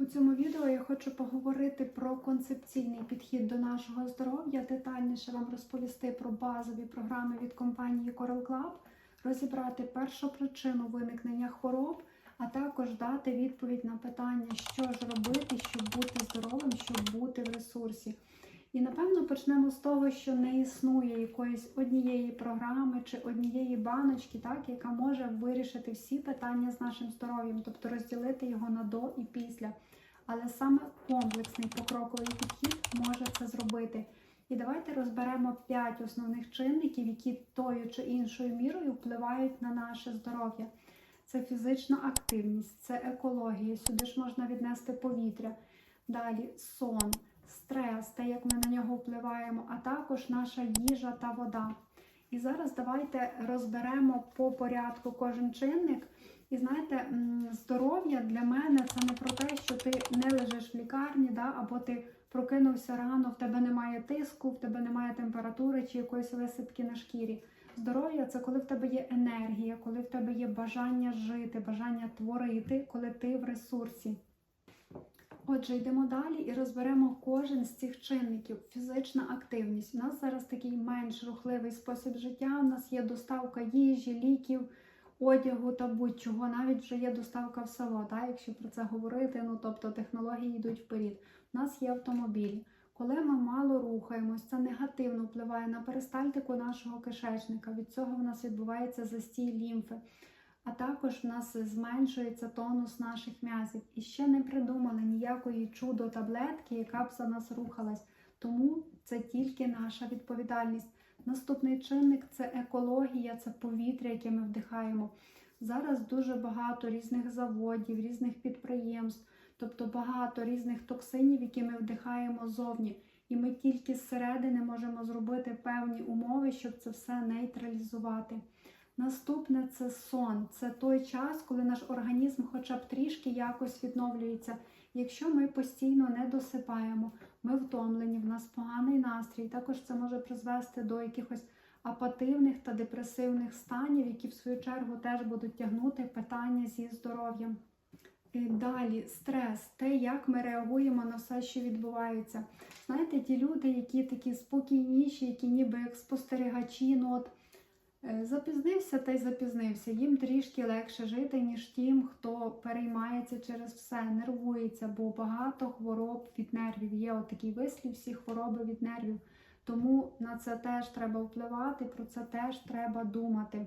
У цьому відео я хочу поговорити про концепційний підхід до нашого здоров'я, детальніше вам розповісти про базові програми від компанії Coral Club, розібрати першу причину виникнення хвороб, а також дати відповідь на питання, що ж робити, щоб бути здоровим, щоб бути в ресурсі. І напевно почнемо з того, що не існує якоїсь однієї програми чи однієї баночки, так, яка може вирішити всі питання з нашим здоров'ям, тобто розділити його на до і після. Але саме комплексний покроковий підхід може це зробити. І давайте розберемо 5 основних чинників, які тою чи іншою мірою впливають на наше здоров'я. Це фізична активність, це екологія, сюди ж можна віднести повітря. Далі сон, стрес, те, як ми на нього впливаємо, а також наша їжа та вода. І зараз давайте розберемо по порядку кожен чинник. І знаєте, здоров'я для мене це не про те, що ти не лежиш в лікарні, да, або ти прокинувся рано, в тебе немає тиску, в тебе немає температури чи якоїсь висипки на шкірі. Здоров'я це коли в тебе є енергія, коли в тебе є бажання жити, бажання творити, коли ти в ресурсі. Отже, йдемо далі і розберемо кожен з цих чинників. Фізична активність. У нас зараз такий менш рухливий спосіб життя. У нас є доставка їжі, ліків, одягу та будь-чого. Навіть вже є доставка в село, так, якщо про це говорити. Ну тобто технології йдуть вперед. У нас є автомобілі. Коли ми мало рухаємось, це негативно впливає на перистальтику нашого кишечника. Від цього в нас відбувається застій лімфи а також в нас зменшується тонус наших м'язів. І ще не придумали ніякої чудо-таблетки, яка б за нас рухалась. Тому це тільки наша відповідальність. Наступний чинник це екологія, це повітря, яке ми вдихаємо. Зараз дуже багато різних заводів, різних підприємств, тобто багато різних токсинів, які ми вдихаємо зовні. І ми тільки зсередини можемо зробити певні умови, щоб це все нейтралізувати. Наступне це сон. Це той час, коли наш організм хоча б трішки якось відновлюється. Якщо ми постійно не досипаємо, ми втомлені, в нас поганий настрій. Також це може призвести до якихось апативних та депресивних станів, які в свою чергу теж будуть тягнути питання зі здоров'ям. Далі стрес, те, як ми реагуємо на все, що відбувається. Знаєте, ті люди, які такі спокійніші, які ніби як спостерігачі, ну от Запізнився та й запізнився. Їм трішки легше жити, ніж тим, хто переймається через все, нервується, бо багато хвороб від нервів. Є от такий вислів, всі хвороби від нервів. Тому на це теж треба впливати, про це теж треба думати.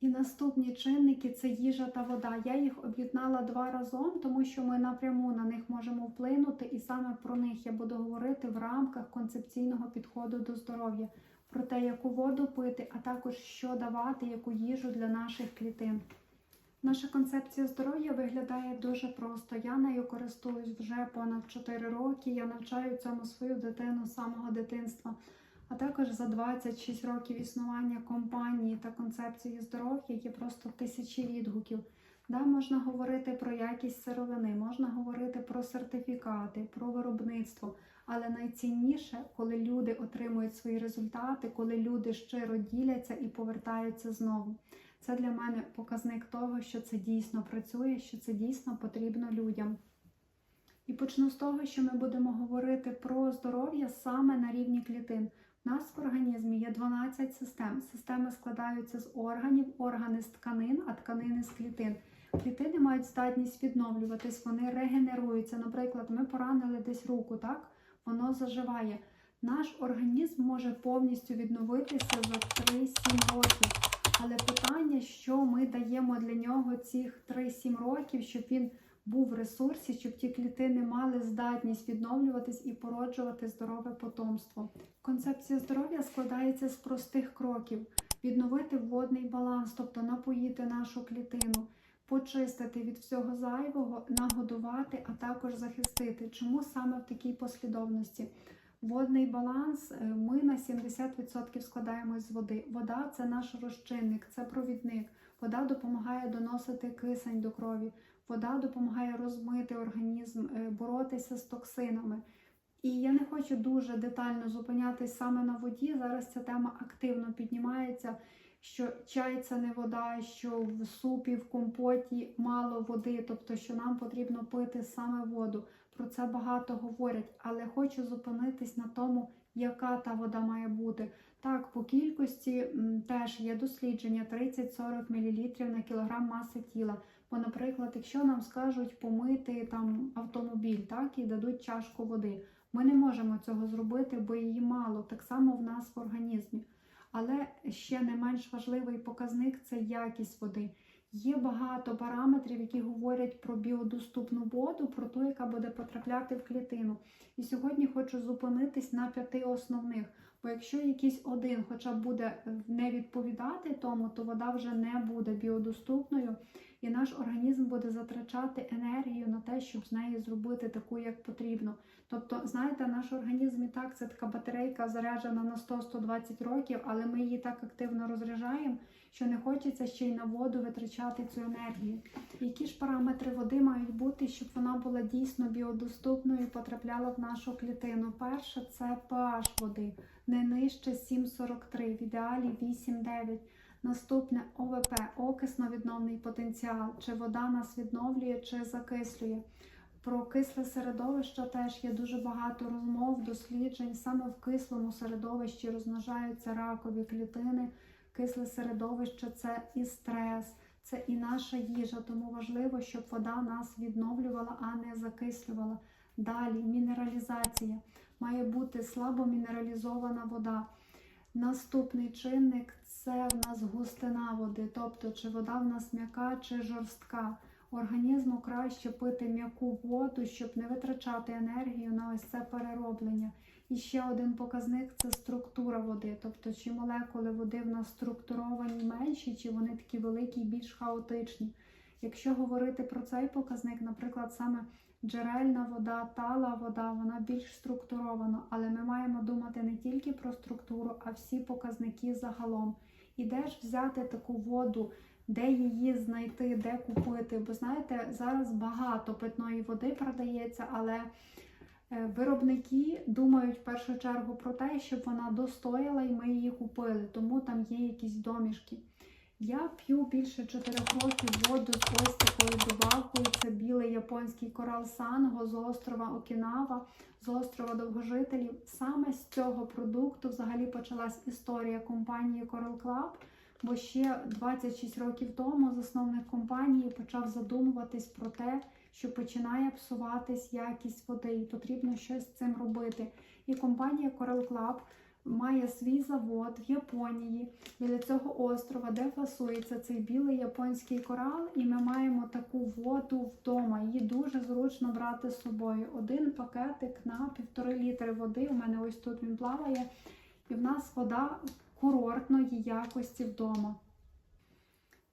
І наступні чинники це їжа та вода. Я їх об'єднала два разом, тому що ми напряму на них можемо вплинути, і саме про них я буду говорити в рамках концепційного підходу до здоров'я про те, яку воду пити, а також що давати, яку їжу для наших клітин. Наша концепція здоров'я виглядає дуже просто. Я нею користуюсь вже понад 4 роки. Я навчаю цьому свою дитину з самого дитинства. А також за 26 років існування компанії та концепції здоров'я є просто тисячі відгуків. Да, можна говорити про якість сировини, можна говорити про сертифікати, про виробництво. Але найцінніше, коли люди отримують свої результати, коли люди щиро діляться і повертаються знову. Це для мене показник того, що це дійсно працює, що це дійсно потрібно людям. І почну з того, що ми будемо говорити про здоров'я саме на рівні клітин. У нас в організмі є 12 систем. Системи складаються з органів, органи з тканин, а тканини з клітин. Клітини мають здатність відновлюватись, вони регенеруються. Наприклад, ми поранили десь руку, так? Воно заживає. Наш організм може повністю відновитися за 3-7 років. Але питання, що ми даємо для нього цих 3-7 років, щоб він був в ресурсі, щоб ті клітини мали здатність відновлюватись і породжувати здорове потомство. Концепція здоров'я складається з простих кроків: відновити водний баланс, тобто напоїти нашу клітину почистити від всього зайвого, нагодувати, а також захистити. Чому саме в такій послідовності? Водний баланс е, ми на 70% складаємось з води. Вода це наш розчинник, це провідник. Вода допомагає доносити кисень до крові, вода допомагає розмити організм, е, боротися з токсинами. І я не хочу дуже детально зупинятись саме на воді. Зараз ця тема активно піднімається. Що чай це не вода, що в супі, в компоті мало води, тобто що нам потрібно пити саме воду. Про це багато говорять, але хочу зупинитись на тому, яка та вода має бути. Так, по кількості теж є дослідження 30-40 мл на кілограм маси тіла. Бо, наприклад, якщо нам скажуть помити там автомобіль, так і дадуть чашку води, ми не можемо цього зробити, бо її мало, так само в нас в організмі. Але ще не менш важливий показник це якість води. Є багато параметрів, які говорять про біодоступну воду, про ту, яка буде потрапляти в клітину. І сьогодні хочу зупинитись на п'яти основних. Бо якщо якийсь один хоча б буде не відповідати тому, то вода вже не буде біодоступною, і наш організм буде затрачати енергію на те, щоб з неї зробити таку, як потрібно. Тобто, знаєте, наш організм і так це така батарейка заряджена на 100-120 років, але ми її так активно розряджаємо, що не хочеться ще й на воду витрачати цю енергію. Які ж параметри води мають бути, щоб вона була дійсно біодоступною і потрапляла в нашу клітину? Перше це pH води, не нижче 7,43, в ідеалі 8,9. Наступне ОВП окисно-відновний потенціал. Чи вода нас відновлює, чи закислює. Про кисле середовище теж є дуже багато розмов, досліджень. Саме в кислому середовищі розмножаються ракові клітини. Кисле середовище це і стрес, це і наша їжа. Тому важливо, щоб вода нас відновлювала, а не закислювала. Далі мінералізація. Має бути слабо мінералізована вода. Наступний чинник це в нас густина води, тобто чи вода в нас м'яка чи жорстка. Організму краще пити м'яку воду, щоб не витрачати енергію на ось це перероблення. І ще один показник це структура води, тобто чи молекули води в нас структуровані менші, чи вони такі великі і більш хаотичні. Якщо говорити про цей показник, наприклад, саме джерельна вода, тала вода, вона більш структурована, але ми маємо думати не тільки про структуру, а всі показники загалом. І де ж взяти таку воду, де її знайти, де купити? Бо знаєте, зараз багато питної води продається, але е, виробники думають в першу чергу про те, щоб вона достояла і ми її купили, тому там є якісь домішки. Я п'ю більше 4 років воду з ось такою добавкою. Це білий японський корал Санго з острова Окінава, з острова Довгожителів. Саме з цього продукту взагалі почалась історія компанії Coral Club, бо ще 26 років тому засновник компанії почав задумуватись про те, що починає псуватись якість води, і потрібно щось з цим робити. І компанія Coral Club має свій завод в Японії біля цього острова, де фасується цей білий японський корал, і ми маємо таку воду вдома. Її дуже зручно брати з собою. Один пакетик на півтори літри води. У мене ось тут він плаває, і в нас вода курортної якості вдома.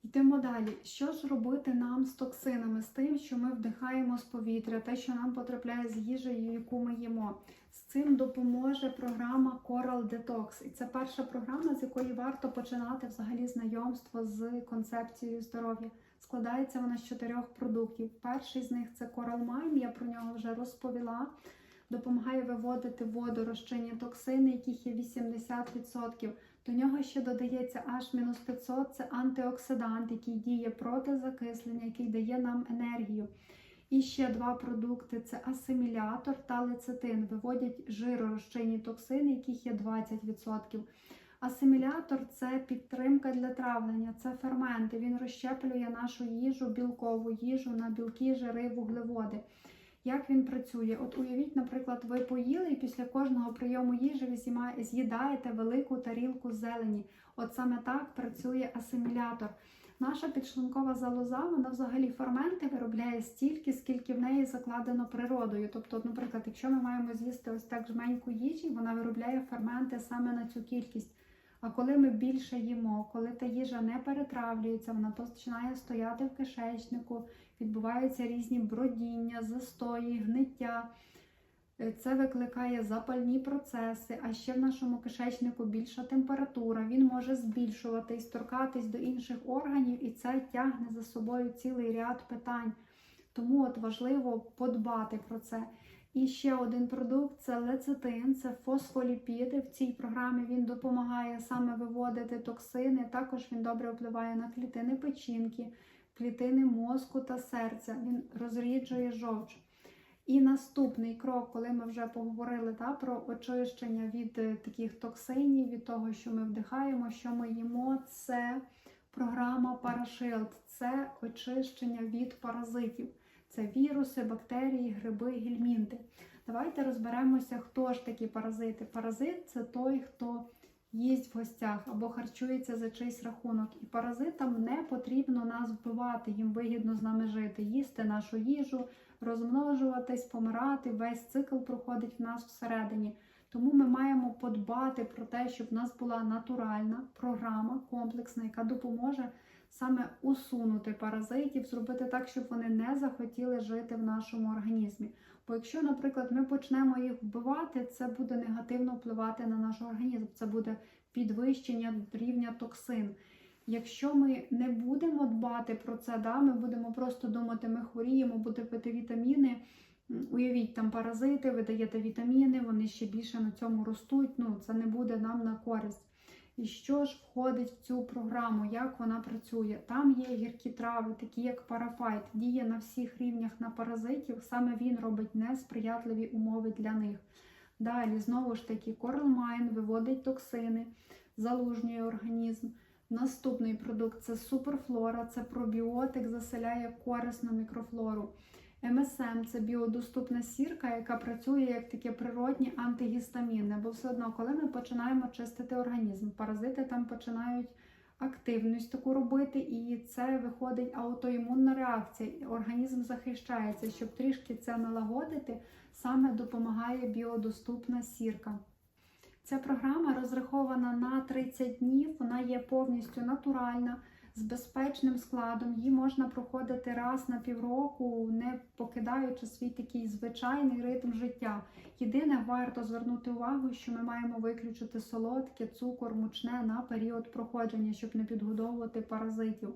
Йдемо далі. Що ж робити нам з токсинами, з тим, що ми вдихаємо з повітря, те, що нам потрапляє з їжею, яку ми їмо? З цим допоможе програма Coral Detox. І це перша програма, з якої варто починати взагалі знайомство з концепцією здоров'я. Складається вона з чотирьох продуктів. Перший з них це Coral Mine, я про нього вже розповіла. Допомагає виводити воду розчинні токсини, яких є 80%. До нього ще додається аж мінус 500 це антиоксидант, який діє проти закислення, який дає нам енергію. І ще два продукти це асимілятор та лецитин. Виводять жиророзчинні токсини, яких є 20%. Асимілятор це підтримка для травлення, це ферменти. Він розщеплює нашу їжу, білкову їжу на білки, жири, вуглеводи. Як він працює? От уявіть, наприклад, ви поїли і після кожного прийому їжі ви з'їдаєте велику тарілку зелені. От саме так працює асимілятор. Наша підшлункова залоза, вона взагалі ферменти виробляє стільки, скільки в неї закладено природою. Тобто, наприклад, якщо ми маємо з'їсти ось так жменьку їжі, вона виробляє ферменти саме на цю кількість. А коли ми більше їмо, коли та їжа не перетравлюється, вона починає стояти в кишечнику, відбуваються різні бродіння, застої, гниття. Е, Це викликає запальні процеси, а ще в нашому кишечнику більша температура. Він може збільшуватись, торкатись до інших органів, і це тягне за собою цілий ряд питань. Тому от важливо подбати про це. І ще один продукт це лецитин, це фосфоліпіди. В цій програмі він допомагає саме виводити токсини. Також він добре впливає на клітини печінки, клітини мозку та серця. Він розріджує жовч. І наступний крок, коли ми вже поговорили та, про очищення від е, таких токсинів, від того, що ми вдихаємо, що ми їмо, це програма Parashield. Це очищення від паразитів. Це віруси, бактерії, гриби, гельмінти. Давайте розберемося, хто ж такі паразити. Паразит це той, хто їсть в гостях або харчується за чийсь рахунок. І паразитам не потрібно нас вбивати, їм вигідно з нами жити, їсти нашу їжу, розмножуватись, помирати. Весь цикл проходить в нас всередині. Тому ми маємо подбати про те, щоб в нас була натуральна програма комплексна, яка допоможе саме усунути паразитів, зробити так, щоб вони не захотіли жити в нашому організмі. Бо якщо, наприклад, ми почнемо їх вбивати, це буде негативно впливати на наш організм, це буде підвищення рівня токсин. Якщо ми не будемо дбати про це, да, ми будемо просто думати, ми хворіємо, будемо пити вітаміни. Уявіть, там паразити, ви даєте вітаміни, вони ще більше на цьому ростуть. Ну, це не буде нам на користь. І що ж входить в цю програму, як вона працює? Там є гіркі трави, такі як парафайт, діє на всіх рівнях на паразитів. Саме він робить несприятливі умови для них. Далі, знову ж таки, Coral виводить токсини, залужнює організм. Наступний продукт це суперфлора, це пробіотик, заселяє корисну мікрофлору. МСМ це біодоступна сірка, яка працює як таке природні антигістамінне, бо все одно, коли ми починаємо чистити організм, паразити там починають активність таку робити, і це виходить аутоімунна реакція. Організм захищається. Щоб трішки це налагодити, саме допомагає біодоступна сірка. Ця програма розрахована на 30 днів, вона є повністю натуральна, з безпечним складом. Її можна проходити раз на півроку, не покидаючи свій такий звичайний ритм життя. Єдине, варто звернути увагу, що ми маємо виключити солодке, цукор, мучне на період проходження, щоб не підгодовувати паразитів.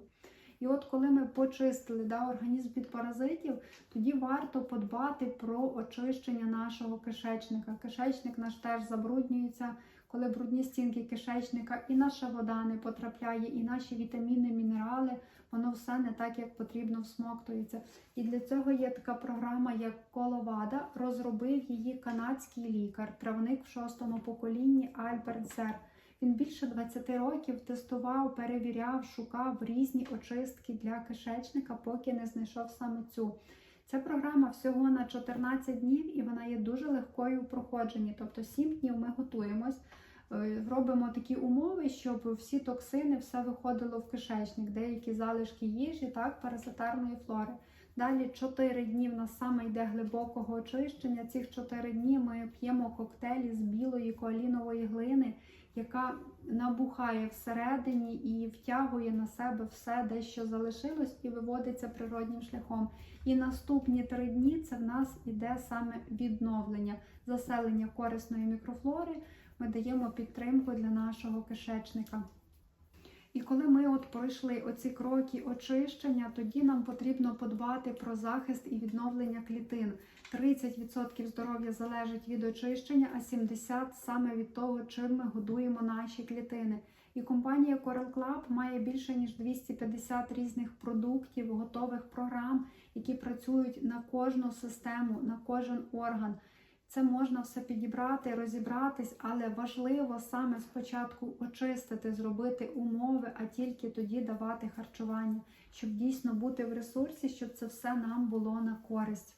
І от коли ми почистили да, організм від паразитів, тоді варто подбати про очищення нашого кишечника. Кишечник наш теж забруднюється, коли брудні стінки кишечника, і наша вода не потрапляє, і наші вітаміни, мінерали, воно все не так, як потрібно всмоктується. І для цього є така програма, як Коловада. Розробив її канадський лікар, травник в шостому поколінні Альберт Сер. Він більше 20 років тестував, перевіряв, шукав різні очистки для кишечника, поки не знайшов саме цю. Ця програма всього на 14 днів і вона є дуже легкою в проходженні. Тобто 7 днів ми готуємось, робимо такі умови, щоб всі токсини, все виходило в кишечник, деякі залишки їжі, так, паразитарної флори. Далі 4 дні в нас саме йде глибокого очищення. Цих 4 дні ми п'ємо коктейлі з білої коалінової глини, яка набухає всередині і втягує на себе все, де що залишилось, і виводиться природнім шляхом. І наступні три дні це в нас іде саме відновлення, заселення корисної мікрофлори. Ми даємо підтримку для нашого кишечника. І коли ми от пройшли оці кроки очищення, тоді нам потрібно подбати про захист і відновлення клітин. 30% здоров'я залежить від очищення, а 70% саме від того, чим ми годуємо наші клітини. І компанія Coral Club має більше ніж 250 різних продуктів, готових програм, які працюють на кожну систему, на кожен орган. Це можна все підібрати, розібратись, але важливо саме спочатку очистити, зробити умови, а тільки тоді давати харчування, щоб дійсно бути в ресурсі, щоб це все нам було на користь.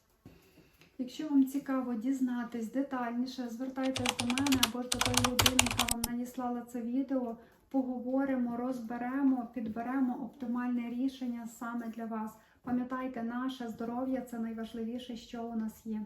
Якщо вам цікаво дізнатись детальніше, звертайтесь до мене або ж до тої людини, яка вам надіслала це відео. Поговоримо, розберемо, підберемо оптимальне рішення саме для вас. Пам'ятайте, наше здоров'я це найважливіше, що у нас є.